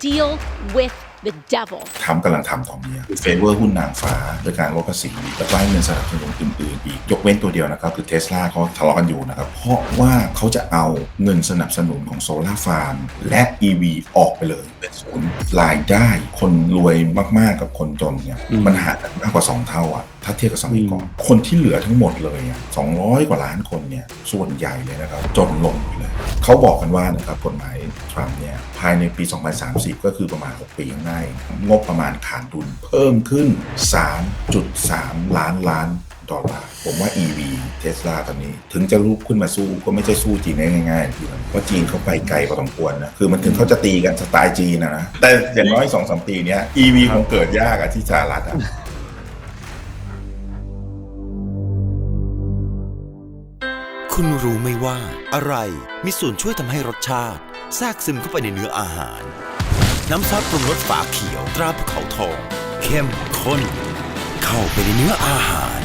deal with the devil. ทำกำลังทำตอนนี้คือเฟเวอร์หุ้นนางฟ้าโดยการลดภาษีแล้วก็ให้เงินสนับสนุนอื่นๆอีก ยกเว้นตัวเดียวนะครับ คือเทสลาเขาทะเลาะกันอยู่นะครับ เพราะว่าเขาจะเอาเงินสนับสนุนของโซลาร์ฟาร์มและ EV ออกไปเลย เป็นศูนย์รายได้คนรวยมากๆกับคนจนเนี่ยมันห่างกันมากกว่า 2 เท่าอะ ถ้าเทียบกับสมัยก่อน คนที่เหลือทั้งหมดเลยอะ200กว่าล้านคนเนี่ยส่วนใหญ่เลยนะครับจนลงไปเลยเขาบอกกันว่านะครับกฎหมายทรัมป์เนี่ยภายในปี 2030 ก็คือประมาณ 6 ปีข้างหน้างบประมาณขาดดุลเพิ่มขึ้น 3.3 ล้านล้านดอลลาร์ผมว่า EV เทสลาตอนนี้ ถึงจะลุกขึ้นมาสู้ก็ไม่ใช่สู้จีนได้ง่ายๆคือเพราะจีนเขาไปไกลพอสมควรนะ คือมันถึงเขาจะตีกันสไตล์จีนนะนะ แต่อย่างน้อย2-3ปีเนี้ย EV คงเกิดยากอะที่สหรัฐอะ คุณรู้ไหมว่าอะไรมีส่วนช่วยทำให้รสชาติแทรกซึมเข้าไปในเนื้ออาหาร น้ำซอสปรุงรสฝาเขียวตราภูเขาทอง เข้มข้น เข้าไปในเนื้ออาหาร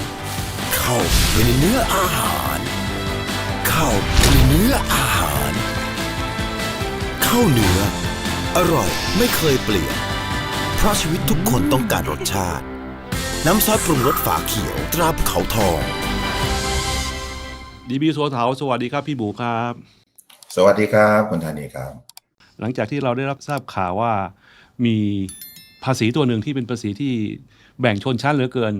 เข้าไปในเนื้ออาหาร เข้าไปในเนื้ออาหาร เข้าเนื้อ อร่อยไม่เคยเปลี่ยน เพราะชีวิตทุกคนต้องการรสชาติ น้ำซอสปรุงรสฝาเขียวตราภูเขาทอง ดีบีโซเถาสวัสดีครับพี่บูครับ สวัสดีครับคุณธานีครับ หลังจากที่เราได้รับทราบข่าวว่ามีภาษีตัวหนึ่งที่เป็นภาษีที่แบ่งชนชั้นเหลือเกิน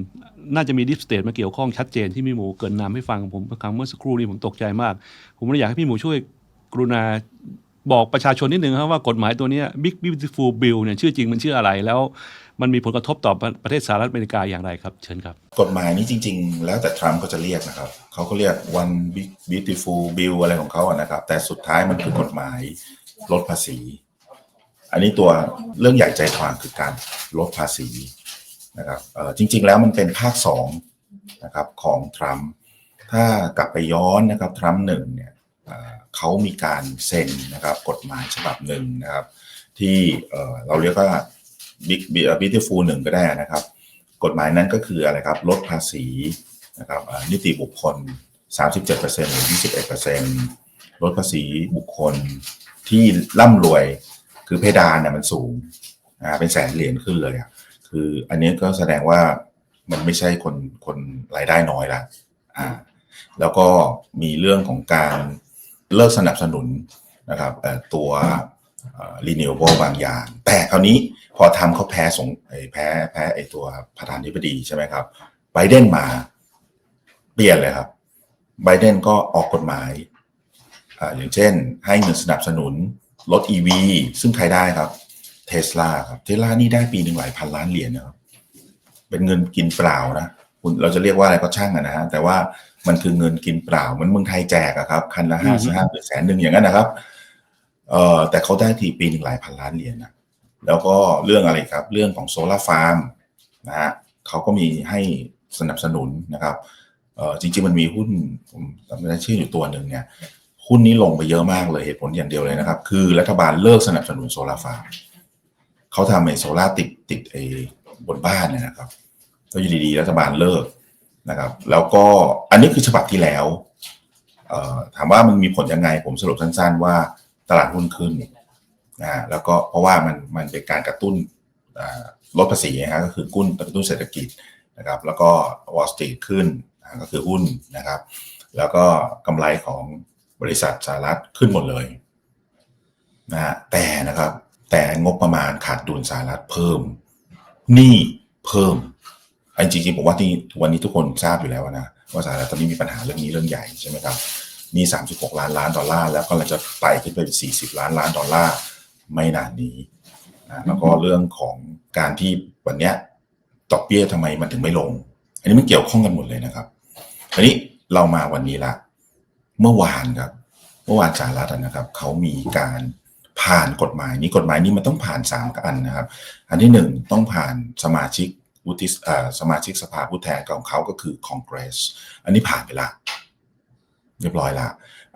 น่าจะมีดิฟสเตทมาเกี่ยวข้องชัดเจนที่พี่หมูเกรินนำให้ฟังผมครั้งเมื่อสักครู่นี้ผมตกใจมาก ผมเลยอยากให้พี่หมูช่วยกรุณาบอกประชาชนนิดนึงครับว่ากฎหมายตัวเนี้ย Big Beautiful Bill เนี่ยชื่อจริงมันชื่ออะไรแล้ว มันมีผลกระทบต่อประเทศสหรัฐอเมริกาอย่างไรครับ เชิญครับ กฎหมายนี้จริง ๆ แล้วแต่ทรัมป์ก็จะเรียกนะครับเขาก็เรียก one beautiful bill อะไรของเขาอะนะครับ แต่สุดท้ายมันคือกฎหมายลดภาษี อันนี้ตัวเรื่องใหญ่ใจความคือการลดภาษีนะครับจริง ๆ แล้วมันเป็นภาคสองนะครับของทรัมป์ถ้ากลับไปย้อนนะครับทรัมป์หนึ่งเนี่ยเขามีการเซ็นนะครับกฎหมายฉบับหนึ่งนะครับ ที่เราเรียกว่า Big Beautiful หนึ่งก็ได้นะครับ กฎหมายนั้นก็คืออะไรครับ ลดภาษีนะครับนิติบุคคล 37%หรือ 21%ลดภาษีบุคคลที่ร่ำรวย คือเพดานเนี่ยมันสูงอ่าเป็นแสนเหรียญขึ้นเลยอะคืออันนี้ก็แสดงว่ามันไม่ใช่คนคนรายได้น้อยละอ่าแล้วก็มีเรื่องของการเลิกสนับสนุนนะครับเอ่ อตัวเอ่อร์บางอย่าง แต่คราวนี้พอทำเขาแพ้สงแพ้แพ้ไอตัวประธานธิบดีใช่ไหมครับไบเดนมาเปลี่ยนเลยครับไบเดนก็ออกกฎหมายออย่างเช่น ให้เงินสนับสนุนรถ EV ซึ่งใครได้ครับเทสลาครับเทสลานี่ได้ปีหนึ่งหลายพันล้านเหรียญนะครับ เป็นเงินกินเปล่านะคุณเราจะเรียกว่าอะไรก็ช่างอะนะฮะแต่ว่ามันคือเงินกินเปล่าเหมือนเมืองไทยแจกอะครับ คันละห้าสิบห้าหรือแสนหนึ่งอย่างนั้นนะครับ เอ่อแต่เขาได้ทีปีหนึ่งหลายพันล้านเหรียญนะแล้วก็เรื่องอะไรครับ เรื่องของโซลาร์ฟาร์มนะฮะเขาก็มีให้สนับสนุนนะครับเอ่อจริงๆมันมีหุ้นผมจำไม่ได้ชื่ออยู่ตัวหนึ่งเนี่ยหุ้นนี้ลงไปเยอะมากเลยเหตุผลอย่างเดียวเลยนะครับ คือรัฐบาลเลิกสนับสนุนโซลาร์ฟาร์มเขาทำไอ้โซลาร์ติดติดไอ้บนบ้านเนี่ยนะครับแล้อยู่ดีๆรัฐบาลเลิกนะครับ แล้วก็อันนี้คือฉบับที่แล้วถามว่ามันมีผลยังไงผมสรุปสั้นๆว่า ตลาดหุ้นขึ้นนะแล้วก็เพราะว่ามันมันเป็นการกระตุ้นลดภาษีนะฮะก็คือกุ้นกระตุ้นเศรษฐกิจนะครับแล้วก็ Wall Street ขึ้นนะก็คือหุ้นนะครับ แล้วก็กำไรของบริษัทสหรัฐขึ้นหมดเลยนะฮะแต่นะครับแต่งบประมาณขาดดุลสหรัฐเพิ่มหนี้เพิ่มอันจริงๆผมว่าที่วันนี้ทุกคนทราบอยู่แล้วนะว่าสหรัฐตอนนี้มีปัญหาเรื่องนี้เรื่องใหญ่ใช่ไหมครับ นี่ 36 ล้านล้านดอลลาร์แล้วก็เราจะไต่ขึ้นไปเป็น 40 ล้านล้านดอลลาร์ไม่นานนี้นะแล้วก็เรื่องของการที่วันเนี้ยดอกเบี้ยทำไมมันถึงไม่ลง อันนี้มันเกี่ยวข้องกันหมดเลยนะครับอันนี้เรามาวันนี้ละเมื่อวานครับเมื่อวานสหรัฐนะครับเขามีการผ่านกฎหมายนี้กฎหมายนี้มันต้องผ่านสามอันนะครับ อันที่หนึ่งต้องผ่านสมาชิกวุฒิสเอ่อสมาชิกสภาผู้แทนของเขาก็คือคอนเกรส อันนี้ผ่านไปละ เรียบร้อยละ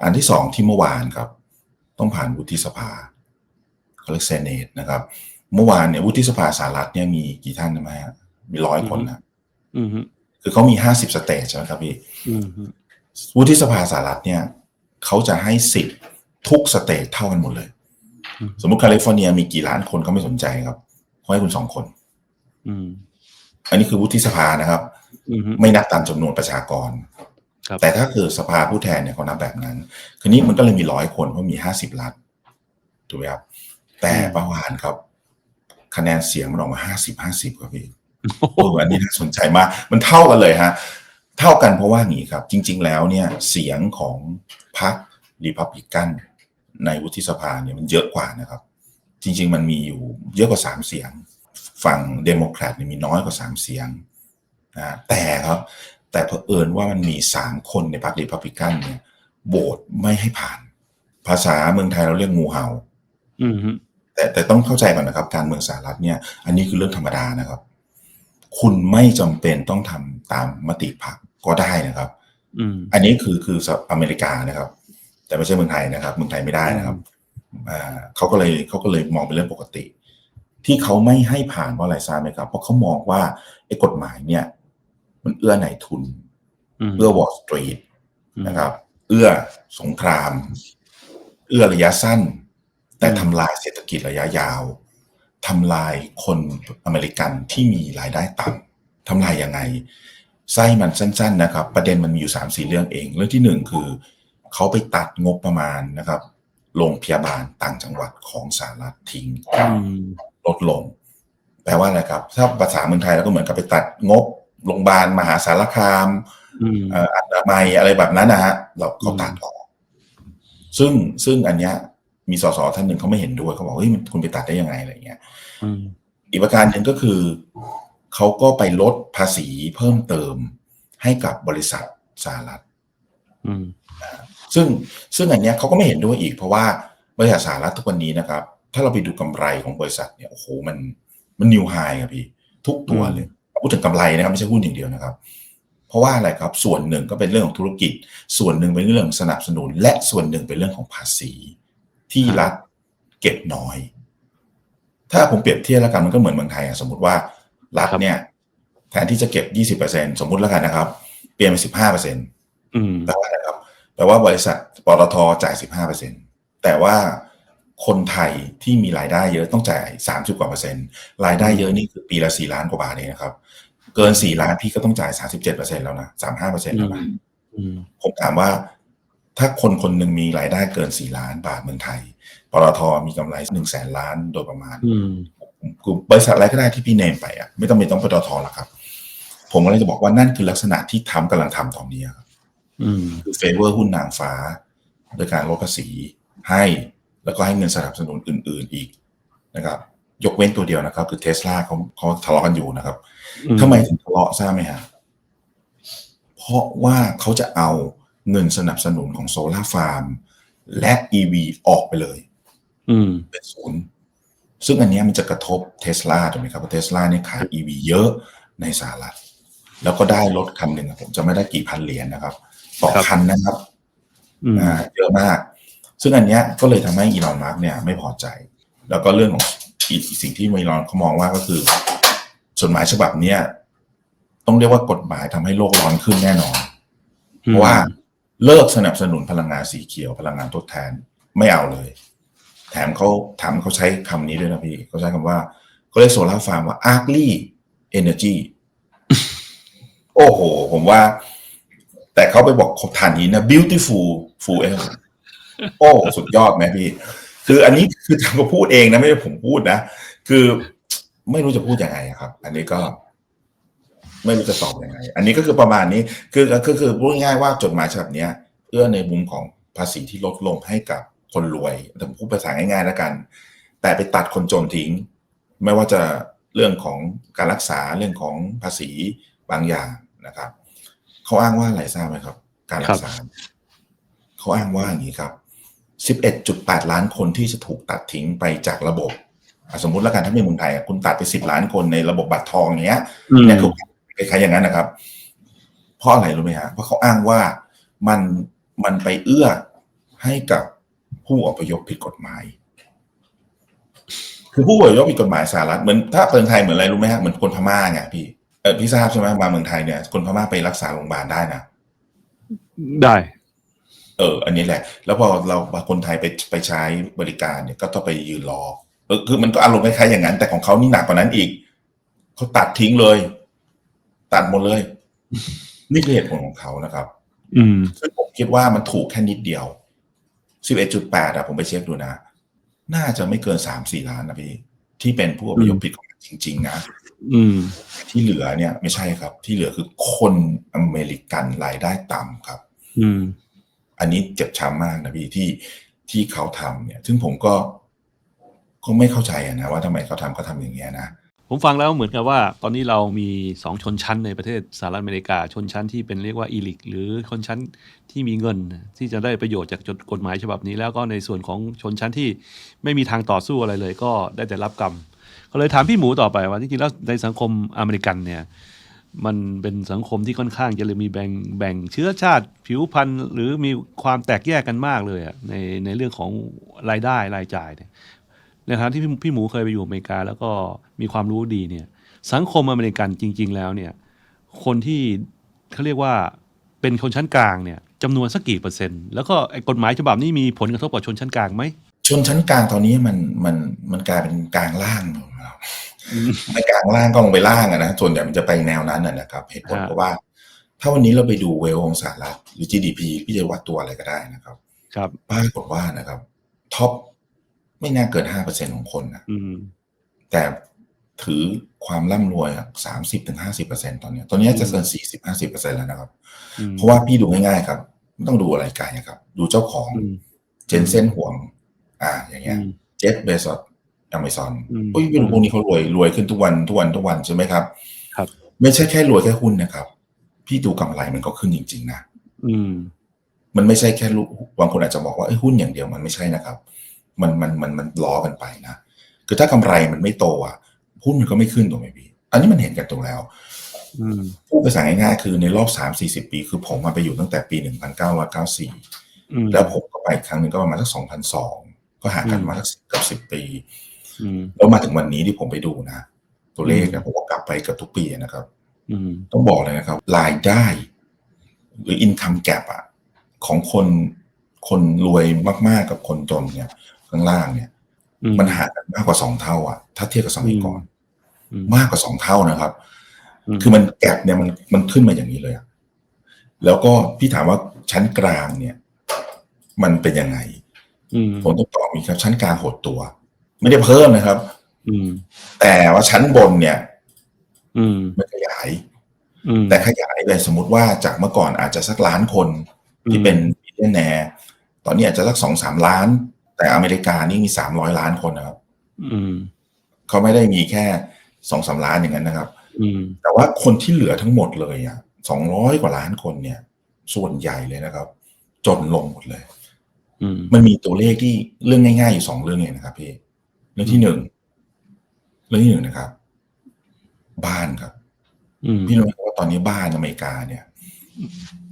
อันที่สองที่เมื่อวานครับ ต้องผ่านวุฒิสภาเขาเรียกเซเนตนะครับ เมื่อวานเนี่ยวุฒิสภาสหรัฐเนี่ยมีกี่ท่านนะไหมฮะมีร้อยคนนะอืมฮึคือเขามีห้าสิบสเตทใช่ไหมครับพี่อืมฮึวุฒิสภาสหรัฐเนี่ยเขาจะให้สิทธิ์ทุกสเตทเท่ากันหมดเลยอืมสมมุติแคลิฟอร์เนียมีกี่ล้านคนเขาไม่สนใจครับเขาให้คุณสองคนอืมอันนี้คือวุฒิสภานะครับอืมไม่นับตามจำนวนประชากรครับ แต่ถ้าคือสภาผู้แทนเนี่ยเขานับแบบนั้น คืนนี้มันก็เลยมีร้อยคนเพราะมีห้าสิบรัฐถูกไหมครับ แต่ประวานครับ คะแนนเสียงมันออกมาห้าสิบห้าสิบครับพี่เอออันนี้น่าสนใจมาก มันเท่ากันเลยฮะ เท่ากันเพราะว่างี้ครับ จริง ๆ แล้วเนี่ย เสียงของพรรครีพับลิกันในวุฒิสภาเนี่ยมันเยอะกว่านะครับ จริง ๆ มันมีอยู่เยอะกว่าสามเสียง ฝั่งเดโมแครตเนี่ยมีน้อยกว่าสามเสียงนะแต่ครับ แต่เผอิญว่ามันมีสามคนในพรรครีพับลิกันเนี่ยโหวตไม่ให้ผ่าน ภาษาเมืองไทยเราเรียกงูเห่าอืมแต่แต่ต้องเข้าใจก่อนนะครับ การเมืองสหรัฐเนี่ย อันนี้คือเรื่องธรรมดานะครับ คุณไม่จำเป็นต้องทำตามมติพรรคก็ได้นะครับอืมอันนี้คือคืออเมริกานะครับ แต่ไม่ใช่เมืองไทยนะครับ เมืองไทยไม่ได้นะครับอ่าเขาก็เลยเขาก็เลยมองเป็นเรื่องปกติ ที่เขาไม่ให้ผ่านเพราะอะไรทราบไหมครับ เพราะเขามองว่าไอ้กฎหมายเนี่ย มันเอื้อไหนทุนอืมเอื้อวอลสตรีทนะครับ เอื้อสงคราม เอื้อระยะสั้น แต่ทำลายเศรษฐกิจระยะยาวทำลายคนอเมริกันที่มีรายได้ต่ำทำลายยังไงไส้มันสั้น ๆ นะครับ ประเด็นมันมีอยู่สามสี่เรื่องเอง เรื่องที่หนึ่งคือ เขาไปตัดงบประมาณนะครับโรงพยาบาลต่างจังหวัดของสหรัฐทิ้งอืมลดลง แปลว่าอะไรครับ ถ้าภาษาเมืองไทยเราก็เหมือนกับไปตัดงบ โรงพยาบาลมหาสารคามอืมเอ่ออนามัยอะไรแบบนั้นนะฮะเราเขาตัดออก ซึ่งซึ่งอันเนี้ย มีสสท่านหนึ่งเขาไม่เห็นด้วยเขาบอกเฮ้ยมันคุณไปตัดได้ยังไงอะไรเงี้ยอืมอีกประการหนึ่งก็คือเขาก็ไปลดภาษีเพิ่มเติมให้กับบริษัทสหรัฐอืมซึ่งซึ่งอันเนี้ยเขาก็ไม่เห็นด้วยอีก เพราะว่าบริษัทสหรัฐทุกวันนี้นะครับ ถ้าเราไปดูกำไรของบริษัทเนี่ยโอ้โหมันมันนิวไฮครับพี่ ทุกตัวเลย พูดถึงกำไรนะครับไม่ใช่หุ้นอย่างเดียวนะครับ เพราะว่าอะไรครับส่วนหนึ่งก็เป็นเรื่องของธุรกิจ ส่วนหนึ่งเป็นเรื่องสนับสนุน และส่วนหนึ่งเป็นเรื่องของภาษี ที่รัฐเก็บน้อย ถ้าผมเปรียบเทียบแล้วกันมันก็เหมือนเมืองไทยอะสมมติว่ารัฐเนี่ยแทนที่จะเก็บยี่สิบเปอร์เซ็นสมมุติแล้วกันนะครับ เปลี่ยนเป็นสิบห้าเปอร์เซ็นอืมแปลว่าอะไรครับแปลว่าบริษัทปตทจ่ายสิบห้าเปอร์เซ็นแต่ว่า คนไทยที่มีรายได้เยอะต้องจ่ายสามสิบกว่าเปอร์เซ็นต์รายได้เยอะนี่คือปีละสี่ล้านกว่าบาทเองนะครับ เกินสี่ล้านพี่ก็ต้องจ่ายสามสิบเจ็ดเปอร์เซ็นแล้วนะสามห้าเปอร์เซ็นต์แล้วนะอืมผมถามว่า ถ้าคนคนหนึ่งมีรายได้เกินสี่ล้านบาทเมืองไทยปตทมีกำไรหนึ่งแสนล้านโดยประมาณอืมคือบริษัทอะไรก็ได้ที่พี่เนมไปอะไม่ต้องเป็นต้องปตทหรอกครับ ผมก็เลยจะบอกว่านั่นคือลักษณะที่ทำกำลังทำตอนนี้ครับอืมคือเฟเวอร์หุ้นนางฟ้า โดยการลดภาษีให้ แล้วก็ให้เงินสนับสนุนอื่น ๆอีกนะครับ ยกเว้นตัวเดียวนะครับ คือเทสลาเขาเขาทะเลาะกันอยู่นะครับอืมทำไมถึงทะเลาะทราบไหมฮะเพราะว่าเขาจะเอาเงินสนับสนุนของโซลาร์ฟาร์มและ EV ออกไปเลย อืมเป็นศูนย์ซึ่งอันเนี้ยมันจะกระทบเทสลาถูกไหมครับเพราะเทสลาเนี่ยขาย EV เยอะในสหรัฐแล้วก็ได้รถคันหนึ่งอะผมจะไม่ได้กี่พันเหรียญนะครับ ต่อครับคันนะครับอืมอ่าเยอะมาก ซึ่งอันเนี้ยก็เลยทำให้อีลอนมาร์กเนี่ยไม่พอใจ แล้วก็เรื่องของอีกสิ่งที่อีลอนเขามองว่าก็คือจดหมายฉบับเนี้ยต้องเรียกว่ากฎหมายทำให้โลกร้อนขึ้นแน่นอน เพราะว่าเลิกสนับสนุนพลังงานสีเขียวพลังงานทดแทนไม่เอาเลย แถมเขาถามเขาใช้คำนี้ด้วยนะพี่เขาใช้คำว่าเขาเรียกโซลาร์ฟาร์มว่า ugly energy โอ้โห ผมว่า แต่เขาไปบอกฐานหินนะ beautiful fuel โอ้สุดยอดไหมพี่ คืออันนี้คือทางเขาพูดเองนะไม่ใช่ผมพูดนะ คือไม่รู้จะพูดยังไงอะครับ อันนี้ก็ ไม่รู้จะตอบยังไง อันนี้ก็คือประมาณนี้ คือคือคือพูดง่ายๆว่าจดหมายฉบับเนี้ยเอื้อในมุมของภาษีที่ลดลงให้กับคนรวยแต่ผมพูดภาษาง่ายๆแล้วกัน แต่ไปตัดคนจนทิ้ง ไม่ว่าจะเรื่องของการรักษาเรื่องของภาษีบางอย่างนะครับเขาอ้างว่าอะไรทราบไหมครับ การรักษาเขาอ้างว่าอย่างนี้ครับ 11.8 ล้านคนที่จะถูกตัดทิ้งไปจากระบบอะสมมุติแล้วกันถ้าเป็นเมืองไทยอะคุณตัดไป 10 ล้านคนในระบบบัตรทองอย่างเงี้ยอืมเนี่ยคือคล้ายๆอย่างนั้นนะครับ เพราะอะไรรู้ไหมฮะเพราะเขาอ้างว่ามันมันไปเอื้อให้กับผู้อพยพผิดกฎหมาย คือผู้อพยพผิดกฎหมายสหรัฐเหมือนถ้าเมืองไทยเหมือนอะไรรู้ไหมฮะเหมือนคนพม่าไงพี่เออพี่ทราบใช่ไหมมาเมืองไทยเนี่ยคนพม่าไปรักษาโรงพยาบาลได้นะได้ เออ อันนี้แหละ แล้วพอเราคนไทยไปไปใช้บริการเนี่ยก็ต้องไปยืนรอเออคือมันก็อารมณ์คล้ายๆอย่างนั้น แต่ของเขานี่หนักกว่านั้นอีกเขาตัดทิ้งเลย ตัดหมดเลย นี่คือเหตุผลของเขานะครับ อืมซึ่งผมคิดว่ามันถูกแค่นิดเดียว11.8อะผมไปเช็คดูนะ น่าจะไม่เกิน3-4ล้านนะพี่ ที่เป็นผู้อพยพผิดกฎหมายจริง ๆ นะอืมที่เหลือเนี่ย ไม่ใช่ครับ ที่เหลือคือคนอเมริกันรายได้ต่ำครับ อืม อันนี้เจ็บช้ำมากนะพี่ที่ที่เขาทำเนี่ย ซึ่งผมก็ก็ไม่เข้าใจนะว่าทำไมเขาทำก็ทำอย่างเงี้ยนะผมฟังแล้วเหมือนกับว่า ตอนนี้เรามีสองชนชั้นในประเทศสหรัฐอเมริกา ชนชั้นที่เป็นเรียกว่าอีลิก หรือชนชั้นที่มีเงินที่จะได้ประโยชน์จากกฎหมายฉบับนี้ แล้วก็ในส่วนของชนชั้นที่ไม่มีทางต่อสู้อะไรเลย ก็ได้แต่รับกรรมก็เลยถามพี่หมูต่อไปว่าจริงๆแล้วในสังคมอเมริกันเนี่ย มันเป็นสังคมที่ค่อนข้างจะเลยมีแบ่งแบ่งเชื้อชาติผิวพรรณหรือมีความแตกแยกกันมากเลยอะในในเรื่องของรายได้รายจ่ายเนี่ยในฐานะที่พี่พี่หมูเคยไปอยู่อเมริกา แล้วก็มีความรู้ดีเนี่ย สังคมอเมริกันจริง ๆ แล้วเนี่ย คนที่เขาเรียกว่าเป็นชนชั้นกลางเนี่ยจำนวนสักกี่เปอร์เซ็นต์แล้วก็กฎหมายฉบับนี้มีผลกระทบกับชนชั้นกลางไหมชนชั้นกลางตอนนี้มันมันมันกลายเป็นกลางล่างครับ ไม่กลางล่างก็ลงไปล่างอะนะส่วนใหญ่มันจะไปแนวนั้นอะนะครับเหตุผลฮะเพราะว่า ถ้าวันนี้เราไปดูเวลของสหรัฐหรือ GDP พี่จะวัดตัวอะไรก็ได้นะครับ ครับปรากฏว่านะครับท็อปไม่น่าเกินห้าเปอร์เซ็นของคนนะอืมแต่ถือความร่ำรวยสามสิบถึงห้าสิบเปอร์เซ็นตอนเนี้ยตอนนี้จะเกินสี่สิบห้าสิบเปอร์เซ็นแล้วนะครับอืมเพราะว่าพี่ดูง่ายๆครับ ไม่ต้องดูอะไรไกลนะครับ ดูเจ้าของอืมเจนเซนห่วง อ่า อย่างเงี้ยอืมเจฟเบซอส อเมซอนอืมอุ้ยไม่รู้พวกนี้เขารวยรวยขึ้นทุกวันทุกวันทุกวันใช่ไหมครับ ครับ ไม่ใช่แค่รวยแค่หุ้นนะครับ พี่ดูกำไรมันก็ขึ้นจริง ๆ นะอืม มันไม่ใช่แค่ลูกบางคนอาจจะบอกว่าเอ้ยหุ้นอย่างเดียวมันไม่ใช่นะครับ มันมันมันมันล้อกันไปนะคือถ้ากำไรมันไม่โตอะหุ้นมันก็ไม่ขึ้นถูกไหมพี่อันนี้มันเห็นกันตรงแล้วอืมพูดภาษาง่ายๆคือในรอบสามสี่สิบปี คือผมมาไปอยู่ตั้งแต่ปีหนึ่งพันเก้าร้อยเก้าสี่อืมแล้วผมก็ไปอีกครั้งหนึ่งก็ประมาณสักสองพันสองก็ห่างกันอืมมาสักเกือบสิบปีอืม แล้วมาถึงวันนี้ที่ผมไปดูนะ ตัวเลขเนี่ยผมก็กลับไปเกับทุกปีนะครับอืมต้องบอกเลยนะครับ รายได้ หรือ income gap อะของคนคนรวยมาก ๆ กับคนจนเนี่ย ข้างล่างเนี่ยอืมมันห่างกันมากกว่าสองเท่าอะถ้าเทียบกับสมัยก่อนอืมมากกว่าสองเท่านะครับอืมคือมันแกลบเนี่ยมันมันขึ้นมาอย่างนี้เลยอะแล้วก็พี่ถามว่าชั้นกลางเนี่ย มันเป็นยังไงอืมผมต้องตอบมีกครับ ชั้นกลางหดตัว ไม่ได้เพิ่มนะครับ อืม แต่ว่าชั้นบนเนี่ย อืมมันขยาย อืมแต่ขยายไปสมมติว่าจากเมื่อก่อนอาจจะสักล้านคนที่อืมเป็นมิลเลนแนร์ตอนนี้อาจจะสักสองสามล้าน แต่อเมริกานี่มีสามร้อยล้านคนนะครับ อืมเขาไม่ได้มีแค่สองสามล้านอย่างนั้นนะครับ อืม แต่ว่าคนที่เหลือทั้งหมดเลยอะสองร้อยกว่าล้านคนเนี่ย ส่วนใหญ่เลยนะครับ จนลงหมดเลย อืม มันมีตัวเลขที่เรื่องง่ายๆอยู่สองเรื่องเองนะครับพี่ เรื่องที่หนึ่งเรื่องที่หนึ่งนะครับ บ้านครับอืมพี่รู้ไหมว่าตอนนี้บ้านอเมริกาเนี่ย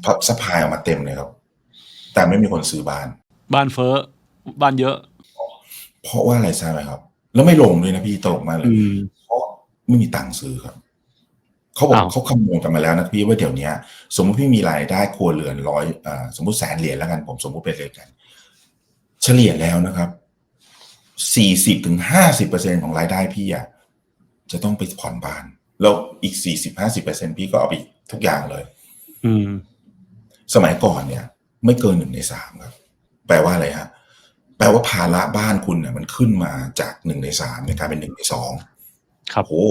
พับสปายออกมาเต็มเลยครับ แต่ไม่มีคนซื้อบ้าน บ้านเฟ้อบ้านเยอะ เพราะว่าอะไรทราบไหมครับ แล้วไม่ลงด้วยนะพี่ตลกมากเลยอืมเพราะไม่มีตังค์ซื้อครับเขาบอกอ้าวเขาคำนวณกันมาแล้วนะพี่ว่าเดี๋ยวเนี้ยสมมติพี่มีรายได้ครัวเรือนร้อยอ่าสมมติแสนเหรียญแล้วกันผมสมมติเป็นเลยกัน เฉลี่ยแล้วนะครับ สี่สิบถึงห้าสิบเปอร์เซ็นของรายได้พี่อะจะต้องไปผ่อนบ้าน แล้วอีกสี่สิบห้าสิบเปอร์เซ็นพี่ก็เอาไปทุกอย่างเลย อืม สมัยก่อนเนี่ย ไม่เกินหนึ่งในสามครับ แปลว่าอะไรฮะแปลว่าภาระบ้านคุณเนี่ยมันขึ้นมาจากหนึ่งในสามในกลายเป็นหนึ่งในสองครับโอ้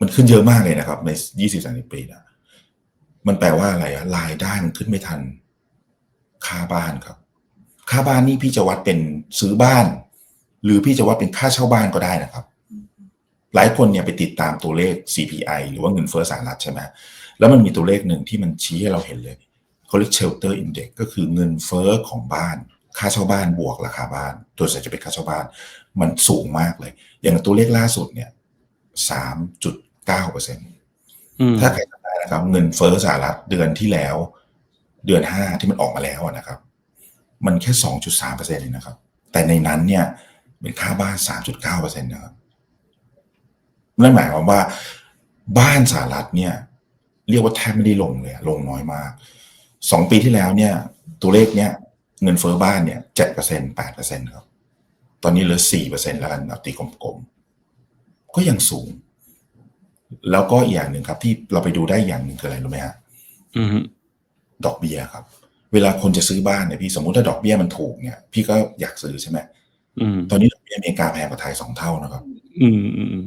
มันขึ้นเยอะมากเลยนะครับ ในยี่สิบสามสิบปีนะมันแปลว่าอะไรอะรายได้มันขึ้นไม่ทัน ค่าบ้านครับ ค่าบ้านนี่พี่จะวัดเป็นซื้อบ้าน หรือพี่จะวัดเป็นค่าเช่าบ้านก็ได้นะครับ หลายคนเนี่ยไปติดตามตัวเลข CPI หรือว่าเงินเฟ้อสหรัฐใช่ไหมแล้วมันมีตัวเลขหนึ่งที่มันชี้ให้เราเห็นเลยเขาเรียก shelter index ก็คือเงินเฟ้อของบ้าน ค่าเช่าบ้านบวกราคาบ้าน ตัวส่วนใหญ่จะเป็นค่าเช่าบ้าน มันสูงมากเลย อย่างตัวเลขล่าสุดเนี่ยสามจุดเก้าเปอร์เซ็นต์อืมถ้าใครจำได้นะครับ เงินเฟ้อสหรัฐเดือนที่แล้ว เดือนห้าที่มันออกมาแล้วอะนะครับ มันแค่สองจุดสามเปอร์เซ็นต์นะครับ แต่ในนั้นเนี่ย เป็นค่าบ้านสามจุดเก้าเปอร์เซ็นต์นะครับนั่นหมายความว่าบ้านสหรัฐเนี่ย เรียกว่าแทบไม่ได้ลงเลยอะลงน้อยมากสองปีที่แล้วเนี่ย ตัวเลขเนี้ยเงินเฟ้อบ้านเนี่ยเจ็ดเปอร์เซ็นแปดเปอร์เซ็นครับ ตอนนี้เหลือสี่เปอร์เซ็นแล้วกันเอาตีกลมๆ ก็ยังสูง แล้วก็อีกอย่างหนึ่งครับ ที่เราไปดูได้อย่างหนึ่งคืออะไรรู้ไหมฮะอืมดอกเบี้ยครับ เวลาคนจะซื้อบ้านเนี่ยพี่สมมุติถ้าดอกเบี้ยมันถูกเนี่ย พี่ก็อยากซื้อใช่ไหมอืม ตอนนี้ดอกเบี้ยอเมริกาแพงกว่าไทยสองเท่านะครับอืมอืมอืม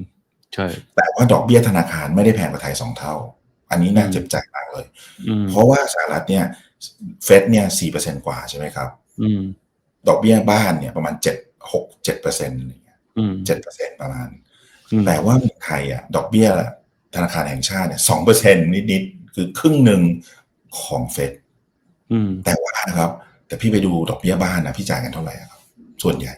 ใช่ แต่ว่าดอกเบี้ยธนาคารไม่ได้แพงกว่าไทยสองเท่า อันนี้น่าเจ็บใจมากเลยอืมเพราะว่าสหรัฐเนี่ยเฟดเนี่ยสี่เปอร์เซ็นกว่าใช่ไหมครับ อืม ดอกเบี้ยบ้านเนี่ยประมาณเจ็ดหกเจ็ดเปอร์เซ็นต์อะไรเงี้ยอืมเจ็ดเปอร์เซ็นต์ประมาณอืมแต่ว่าเมืองไทยอะ ดอกเบี้ยธนาคารแห่งชาติเนี่ยสองเปอร์เซ็นต์นิดๆคือครึ่งหนึ่งของเฟดอืมแต่ว่านะครับ แต่พี่ไปดูดอกเบี้ยบ้านนะพี่จ่ายกันเท่าไหร่อะครับ ส่วนใหญ่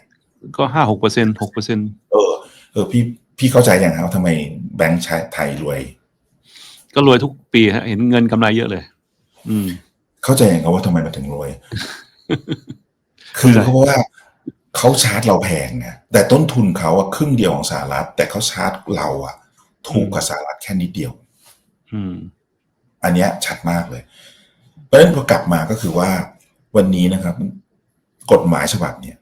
ก็ห้าหกเปอร์เซ็นหกเปอร์เซ็นเออเออพี่พี่เข้าใจอย่างครับว่าทำไมแบงก์ชไทยรวย ก็รวยทุกปีฮะเห็นเงินกำไรเยอะเลย อืม เข้าใจอย่างครับว่าทำไมมันถึงรวย คือเพราะว่าเขาชาร์จเราแพงไงแต่ต้นทุนเขาอะครึ่งเดียวของสหรัฐ แต่เขาชาร์จเราอะถูกกว่าสหรัฐแค่นิดเดียว อืม อันเนี้ยชัดมากเลยเพราะฉะนั้นพอกลับมาก็คือว่าวันนี้นะครับ กฎหมายฉบับเนี่ย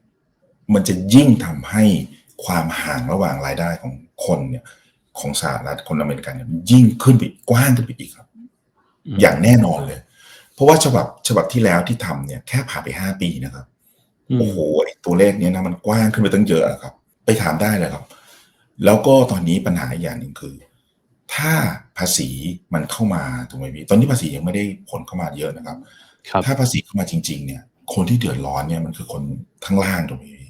มันจะยิ่งทำให้ความห่างระหว่างรายได้ของคนเนี่ย ของสหรัฐคนอเมริกันเนี่ยมันยิ่งขึ้นไปอีกกว้างขึ้นไปอีกครับอืมอย่างแน่นอนเลย เพราะว่าฉบับฉบับที่แล้วที่ทำเนี่ย แค่ผ่านไปห้าปีนะครับอืมโอ้โหไอ้ตัวเลขเนี้ยนะมันกว้างขึ้นไปตั้งเยอะครับ ไปถามได้เลยครับ แล้วก็ตอนนี้ปัญหาอีกอย่างหนึ่งคือ ถ้าภาษีมันเข้ามาถูกไหมพี่ตอนนี้ภาษียังไม่ได้ผลเข้ามาเยอะนะครับครับถ้าภาษีเข้ามาจริง ๆ เนี่ย คนที่เดือดร้อนเนี่ยมันคือคนข้างล่างตรงนี้อืม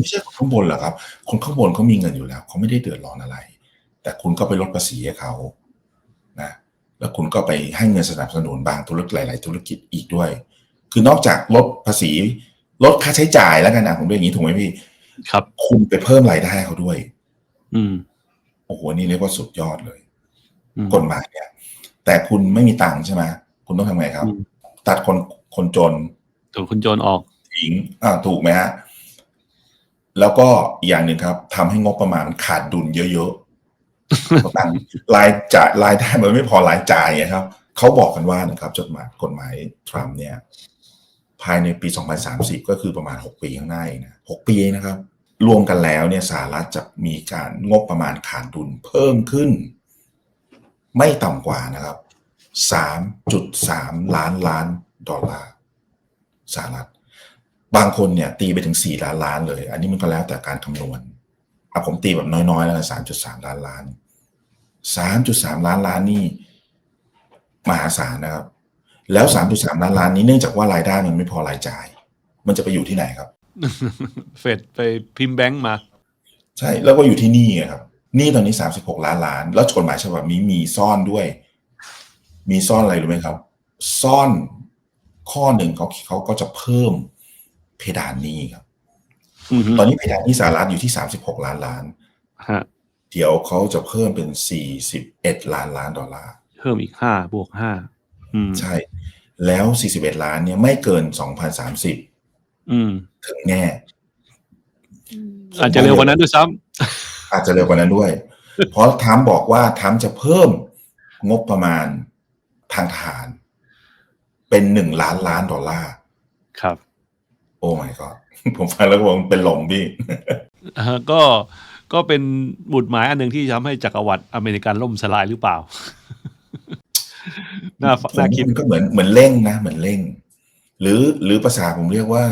ไม่ใช่คนข้างบนหรอกครับ คนข้างบนเขามีเงินอยู่แล้วเขาไม่ได้เดือดร้อนอะไร แต่คุณก็ไปลดภาษีให้เขานะแล้วคุณก็ไปให้เงินสนับสนุนบางธุรกิจหลาย ๆ ธุรกิจอีกด้วย คือนอกจากลดภาษีลดค่าใช้จ่ายแล้วกันนะผมเรียกอย่างนี้ถูกไหมพี่ ครับ คุณไปเพิ่มรายได้ให้เขาด้วย อืมโอ้โหนี่เรียกว่าสุดยอดเลยอืมกฎหมายเนี่ย แต่คุณไม่มีตังค์ใช่ไหมคุณต้องทำไงครับอืมตัดคนคนจนถูกคุณโจรออกทิ้งอ่าถูกไหมฮะ แล้วก็อย่างหนึ่งครับทำให้งบประมาณขาดดุลเยอะๆตังรายจ่ายรายได้มันไม่พอรายจ่ายอะครับเขาบอกกันว่านะครับจดหมายกฎหมายทรัมป์เนี่ย ภายในปี 2030 ก็คือประมาณ 6 ปีข้างหน้าเองนะ6ปีนะครับ รวมกันแล้วเนี่ยสหรัฐจะมีการงบประมาณขาดดุลเพิ่มขึ้น ไม่ต่ำกว่านะครับ 3.3 ล้านล้านดอลลาร์สหรัฐ บางคนเนี่ยตีไปถึง 4 ล้านล้านเลย อันนี้มันก็แล้วแต่การคำนวณเอาผมตีแบบน้อยๆ แล้วกัน3.3ล้านล้าน3.3ล้านล้านนี่มหาศาลนะครับ แล้ว3.3ล้านล้านนี้เนื่องจากว่ารายได้มันไม่พอรายจ่าย มันจะไปอยู่ที่ไหนครับ เฟดไปพิมพ์แบงก์มา ใช่แล้วก็อยู่ที่หนี่ไงครับหนี่ตอนนี้36ล้านล้าน แล้วกฎหมายฉบับนี้มีซ่อนด้วย มีซ่อนอะไรรู้ไหมครับ ซ่อนข้อหนึ่งเขาเขาก็จะเพิ่ม เพดานหนี้ครับอืมตอนนี้เพดานหนี้สหรัฐอยู่ที่36ล้านล้านฮะเดี๋ยวเขาจะเพิ่มเป็น41ล้านล้านดอลลาร์ เพิ่มอีกห้าบวกห้าอืมใช่ แล้ว41ล้านเนี่ยไม่เกิน2030อืมถึงแน่อาจจะเร็วกว่านั้นด้วยซ้อาจจะเร็วกว่านั้นด้วย เพราะทรัมป์บอกว่าทรัมป์จะเพิ่มงบประมาณทางทหาร เป็นหนึ่งล้านล้านดอลลาร์ำครับโอ้ my god ผมฟังแล้วผมเป็นลมพี่อ่าก็ก็เป็นบุตรหมายอันหนึ่งที่ทำให้จักรวรรดิอเมริกันล่มสลายหรือเปล่าน่าผมน่าว่าคิดมันก็เหมือนเหมือนเร่งนะ เหมือนเร่ง หรือหรือภาษาผมเรียกว่า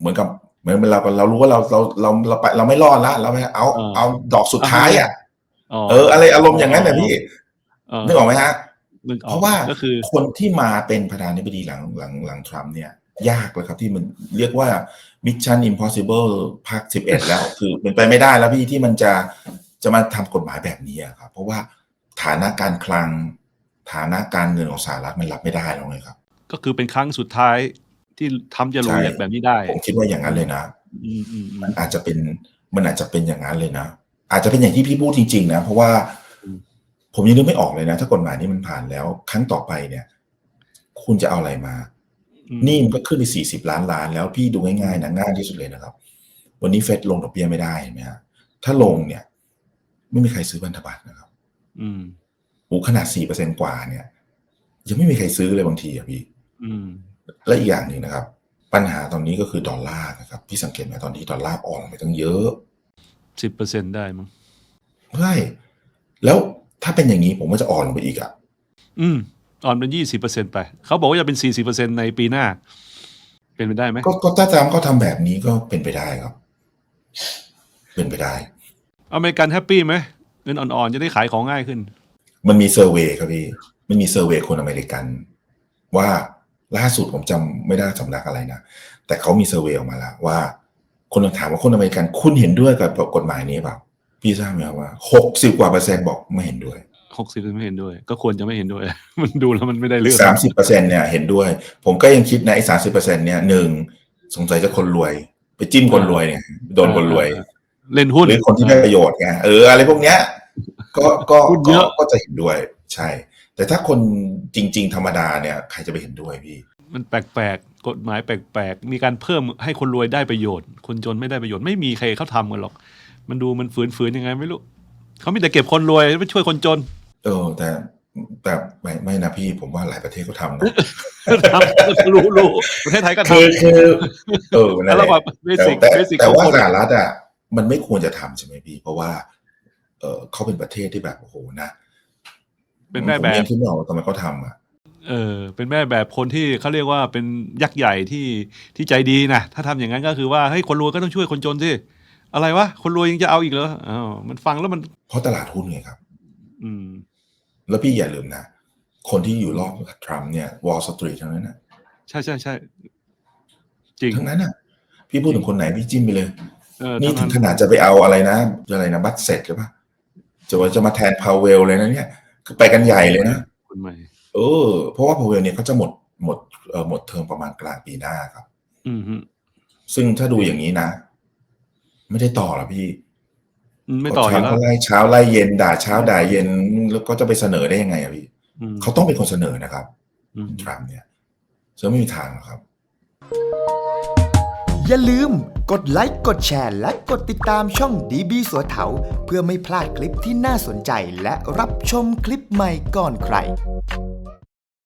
เหมือนกับเหมือนเราเรารู้ว่าเราเราเราเราไปเราไม่รอดละเราไปเอาเออเอาดอกสุดท้ายอะอ๋อเออ อะไรอารมณ์อย่างนั้นนะพี่เออนึกออกไหมฮะนึกออกเพราะว่าก็คือคนที่มาเป็นประธานาธิบดีหลังหลังหลังทรัมป์เนี่ย ยากเลยครับ ที่มันเรียกว่า Mission Impossible ภาคสิบเอ็ดแล้ว คือเป็นไปไม่ได้แล้วพี่ที่มันจะจะมาทำกฎหมายแบบนี้อะครับ เพราะว่าฐานะการคลัง ฐานะการเงินของสหรัฐมันรับไม่ได้แล้วเลยครับ ก็คือเป็นครั้งสุดท้ายที่ทำจะรวยใช่แบบนี้ได้ ผมคิดว่าอย่างนั้นเลยนะอืมอืมอืมมันอาจจะเป็นมันอาจจะเป็นอย่างนั้นเลยนะ อาจจะเป็นอย่างที่พี่พูดจริง ๆ นะ เพราะว่าอืมผมยังนึกไม่ออกเลยนะ ถ้ากฎหมายนี้มันผ่านแล้ว ครั้งต่อไปเนี่ย คุณจะเอาอะไรมาอืมห นี่มันก็ขึ้นไปสี่สิบล้านล้าน แล้วพี่ดูง่ายๆนะง่ายที่สุดเลยนะครับ วันนี้เฟดลงดอกเบี้ยไม่ได้เห็นไหมฮะถ้าลงเนี่ย ไม่มีใครซื้อพันธบัตรนะครับ อืมโอ้ขนาดสี่เปอร์เซ็นกว่าเนี่ย ยังไม่มีใครซื้อเลยบางทีอะพี่ อืม และอีกอย่างหนึ่งนะครับ ปัญหาตอนนี้ก็คือดอลลาร์นะครับ พี่สังเกตไหมตอนนี้ดอลลาร์อ่อนลงไปตั้งเยอะสิบเปอร์เซ็นได้มั้งใช่แล้วถ้าเป็นอย่างนี้ผมว่าจะอ่อนลงไปอีกอะอืม อ่อนเป็นยี่สิบเปอร์เซ็นไป เขาบอกว่าจะเป็นสี่สิบเปอร์เซ็นในปีหน้า เป็นไปได้ไหมก็ก็ถ้าตามเขาทำแบบนี้ก็เป็นไปได้ครับ เป็นไปได้ อเมริกันแฮปปี้ไหมเงินอ่อนๆจะได้ขายของง่ายขึ้น มันมีเซอร์เวยครับพี่มันมีเซอร์เวยคนอเมริกัน ว่าล่าสุดผมจำไม่ได้สำนักอะไรนะแต่เขามีเซอร์เวยออกมาแล้วว่า คนถามว่าคนอเมริกันคุณเห็นด้วยกับกฎหมายนี้เปล่าพี่ทราบไหมครับว่าหกสิบกว่าเปอร์เซ็นต์บอกไม่เห็นด้วย หกสิบไม่เห็นด้วย ก็ควรจะไม่เห็นด้วย มันดูแล้วมันไม่ได้เรื่องสามสิบเปอร์เซ็นเนี่ยเห็นด้วย ผมก็ยังคิดนะไอ้สามสิบเปอร์เซ็นเนี่ยหนึ่งสงสัยจะคนรวย ไปจิ้มคนรวยเนี่ย โดนคนรวย เล่นหุ้นหรือคนที่ได้ประโยชน์ไงเอออะไรพวกเนี้ย ก็ก็หุ้นเยก็อะก็จะเห็นด้วย ใช่ แต่ถ้าคนจริง ๆ ธรรมดาเนี่ย ใครจะไปเห็นด้วยพี่ มันแปลกๆกฎหมายแปลกๆมีการเพิ่มให้คนรวยได้ประโยชน์ คนจนไม่ได้ประโยชน์ไม่มีใครเขาทำกันหรอก มันดูมันฝืนๆยังไงไม่รู้เขามีแต่เก็บคนรวยไม่ช่วยคนจน เออ แต่แต่ไม่ไม่นะพี่ผมว่าหลายประเทศเขาทำนะทำรู้รู้ประเทศไทยก็ทคือคือเออนั่นำแหแล้วละแบบเบสิกแต่เบสิกแต่ของว่าคนสหรัฐอะมันไม่ควรจะทำใช่ไหมพี่ เพราะว่า เออเขาเป็นประเทศที่แบบโอ้โหนะเป็นแม่แบผมบยังคิดไม่ออกว่าทำไมเขาทำอะเออเป็นแม่แบบคนที่เขาเรียกว่าเป็นยักษ์ใหญ่ที่ที่ใจดีนะถ้าทำอย่างนั้นก็คือว่าเฮ้ยคนรวยก็ต้องช่วยคนจนสิอะไรวะคนรวยยังจะเอาอีกเหรออ้าวมันฟังแล้วมันเพราะตลาดหุ้นไงครับ อืม แล้วพี่อย่าลืมนะ คนที่อยู่รอบกับทรัมป์เนี่ยวอลสตรีททั้งนั้นนะใช่ใช่ใช่จริงทั้งนั้นอะพี่พูดถึงคนไหนพี่จิ้มไปเลยเออนี่ทั้ถึงงขนาดจะไปเอาอะไรนะอะไรนะบัตเซ็ตหรือเปล่าจะว่าจะมาแทนพาวเวลเลยนะเนี่ยคือไปกันใหญ่เลยนะคนใหม่เออเพราะว่าพาวเวลเนี่ยเขาจะหมดหมดเออหมดเทอมประมาณกลางปีหน้าครับ อืมฮึซึ่งถ้าดูอย่างนี้นะ ไม่ได้ต่อหรอกพี่อืม ไม่ต่ออเช้ายู่แล้วก็ไล่เช้าไล่เย็นด่าเช้าด่าเย็นแล้วก็จะไปเสนอได้ยังไงอะพี่อืมเขาต้องเป็นคนเสนอนะครับอืมทรัมป์เนี่ยซึ่งไม่มีทางหรอกครับ อย่าลืมกดไลค์กดแชร์ และกดติดตามช่องดีบีสัวเถาเพื่อไม่พลาดคลิปที่น่าสนใจและรับชมคลิปใหม่ก่อนใคร